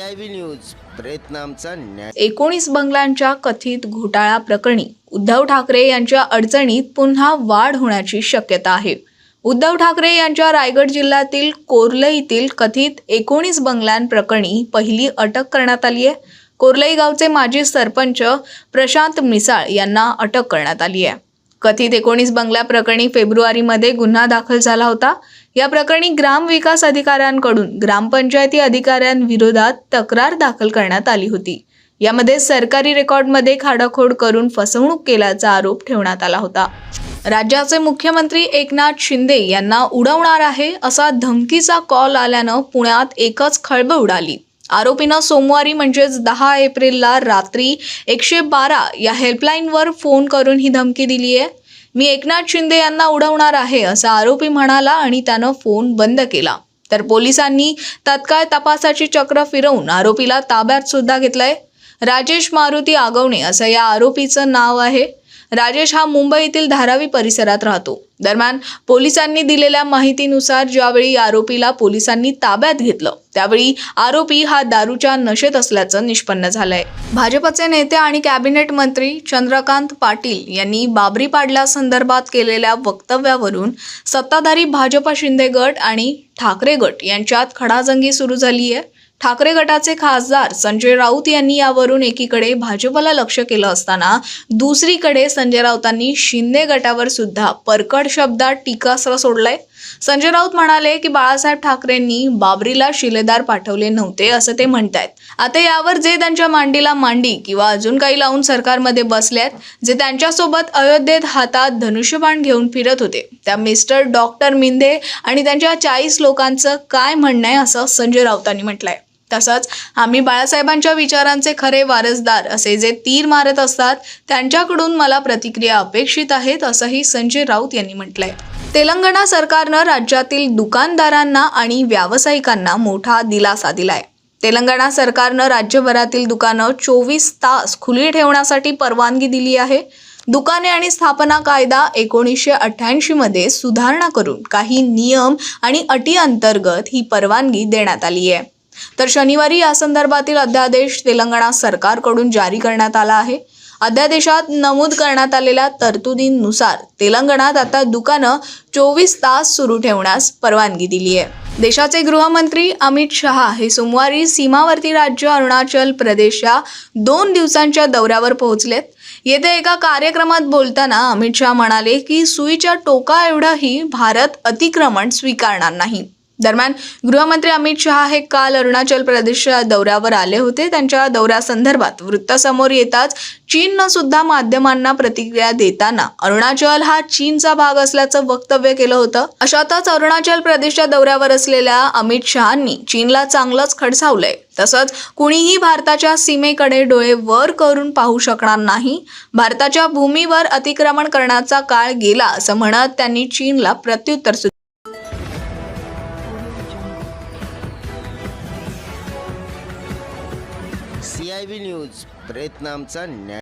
News प्रयत्न आमचा न्याय. एकोणीस बंगल्यांच्या कथित घोटाळा प्रकरणी उद्धव ठाकरे यांच्या अडचणीत पुन्हा वाढ होण्याची शक्यता आहे. उद्धव ठाकरे यांच्या रायगड जिल्ह्यातील कोर्लईतील कथित एकोणीस बंगल्यांप्रकरणी पहिली अटक करण्यात आली आहे. कोर्लई गावचे माजी सरपंच प्रशांत मिसाळ यांना अटक करण्यात आली आहे. कथित एकोणीस बंगल्या प्रकरणी फेब्रुवारीमध्ये गुन्हा दाखल झाला होता. या प्रकरणी ग्रामविकास अधिकाऱ्यांकडून ग्रामपंचायती अधिकाऱ्यांविरोधात तक्रार दाखल करण्यात आली होती. यामध्ये सरकारी रेकॉर्डमध्ये खाडाखोड करून फसवणूक केल्याचा आरोप ठेवण्यात आला होता. राज्याचे मुख्यमंत्री एकनाथ शिंदे यांना उडवणार आहे असा धमकीचा कॉल आल्यानं पुण्यात एकच खळबळ उडाली. आरोपीनं सोमवारी म्हणजेच दहा एप्रिलला रात्री एकशे बारा या हेल्पलाईनवर फोन करून ही धमकी दिली आहे मी एकनाथ शिंदे यांना उडवणार आहे असा आरोपी म्हणाला आणि त्यानं फोन बंद केला. तर पोलिसांनी तत्काळ तपासाची चक्र फिरवून आरोपीला ताब्यात सुद्धा घेतलंय. राजेश मारुती आगवणे असं या आरोपीचं नाव आहे. राजेश हा मुंबईतील धारावी परिसरात राहतो. दरम्यान पोलिसांनी दिलेल्या माहितीनुसार ज्यावेळी आरोपीला पोलिसांनी ताब्यात घेतलं त्यावेळी आरोपी हा दारूच्या नशेत असल्याचं निष्पन्न झालंय. भाजपचे नेते आणि कॅबिनेट मंत्री चंद्रकांत पाटील यांनी बाबरी पाडल्यासंदर्भात केलेल्या वक्तव्यावरून सत्ताधारी भाजप शिंदे गट आणि ठाकरे गट यांच्यात खडाजंगी सुरू झाली आहे ठाकरे गटाचे खासदार संजय राऊत यांनी यावरून एकीकडे भाजपला लक्ष केलं असताना दुसरीकडे संजय राऊतांनी शिंदे गटावर सुद्धा परकड शब्दात टीकास्त्र सोडलंय. संजय राऊत म्हणाले की बाळासाहेब ठाकरेंनी बाबरीला शिलेदार पाठवले नव्हते असं ते म्हणतायत. आता यावर जे त्यांच्या मांडीला मांडी किंवा अजून काही लावून सरकारमध्ये बसल्यात जे त्यांच्यासोबत अयोध्येत हातात धनुष्यबाण घेऊन फिरत होते. त्या मिस्टर डॉक्टर मिंदे आणि त्यांच्या चाळीस लोकांचं काय म्हणणं आहे असं संजय राऊतांनी म्हटलंय. तसंच आम्ही बाळासाहेबांच्या विचारांचे खरे वारसदार असे जे तीर मारत असतात त्यांच्याकडून मला प्रतिक्रिया अपेक्षित आहेत असंही संजय राऊत यांनी म्हटलंय. तेलंगणा सरकारनं राज्यातील दुकानदारांना आणि व्यावसायिकांना मोठा दिलासा दिलाय. तेलंगणा सरकारनं राज्यभरातील दुकानं चोवीस तास खुली ठेवण्यासाठी परवानगी दिली आहे. दुकाने आणि स्थापना कायदा एकोणीसशे अठ्ठ्याऐंशीमध्ये सुधारणा करून काही नियम आणि अटी अंतर्गत ही परवानगी देण्यात आली आहे. तर शनिवारी या संदर्भातील अध्यादेश तेलंगणा सरकारकडून जारी करण्यात आला आहे. अध्यादेशात नमूद करण्यात आलेल्या तरतुदींनुसार तेलंगणात आता दुकानं चोवीस तास सुरू ठेवण्यास परवानगी दिली आहे. देशाचे गृहमंत्री अमित शहा हे सोमवारी सीमावर्ती राज्य अरुणाचल प्रदेशच्या दोन दिवसांच्या दौऱ्यावर पोहोचलेत. येथे एका कार्यक्रमात बोलताना अमित शहा म्हणाले की सुईच्या टोका एवढंही भारत अतिक्रमण स्वीकारणार नाही. दरम्यान गृहमंत्री अमित शहा हे काल अरुणाचल प्रदेशच्या दौऱ्यावर आले होते. त्यांच्या दौऱ्यासंदर्भात वृत्तासमोर येताच चीननं सुद्धा माध्यमांना प्रतिक्रिया देताना अरुणाचल हा चीनचा भाग असल्याचं वक्तव्य केलं होतं. अशातच अरुणाचल प्रदेशच्या दौऱ्यावर असलेल्या अमित शहांनी चीनला चांगलंच खडसावलंय. तसंच कुणीही भारताच्या सीमेकडे डोळे वर करून पाहू शकणार नाही. भारताच्या भूमीवर अतिक्रमण करण्याचा काळ गेला असं म्हणत त्यांनी चीनला प्रत्युत्तर आय व्ही न्यूज. प्रयत्न आमचा न्याय